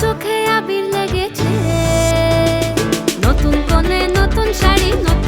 চোখে আবির লেগেছে। নতুন কনে নতুন শাড়ি নতুন